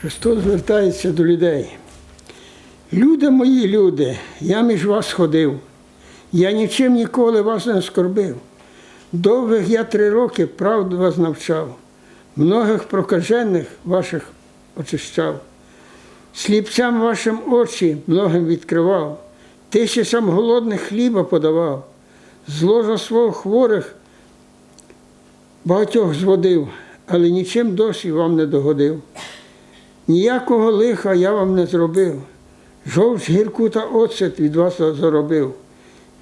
Христос звертається до людей. Люди мої, люди, я між вас ходив, я нічим ніколи вас не скорбив. Довгих я три роки правду вас навчав, многих прокажених ваших очищав, сліпцям вашим очі многим відкривав, тисячам голодних хліба подавав, з ложа свого хворих багатьох зводив, але нічим досі вам не догодив. Ніякого лиха я вам не зробив, жовч гірку та оцет від вас заробив.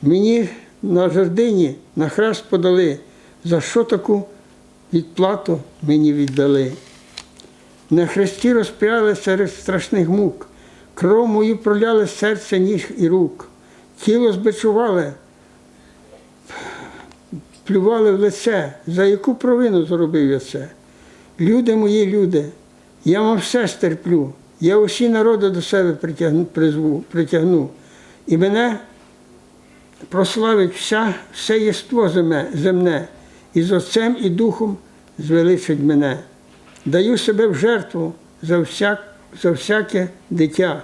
Мені на жердині на хрест подали, за що таку відплату мені віддали. На хресті розп'яли серед страшних мук, кров мою проляли з серця ніг і рук, тіло збичували, плювали в лице, за яку провину зробив я це. Люди мої, люди, я вам все стерплю, я усі народи до себе притягну, призву, притягну. І мене прославить вся, все єство земне, і з Отцем і Духом звеличить мене. Даю себе в жертву за, всяк, за всяке дитя.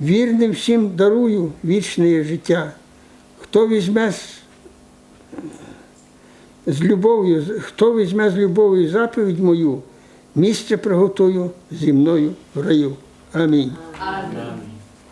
Вірним всім дарую вічне життя. Хто візьме з, з любов'ю, хто візьме з любов'ю заповідь мою, місце приготую зі мною в раю. Амінь. Amen.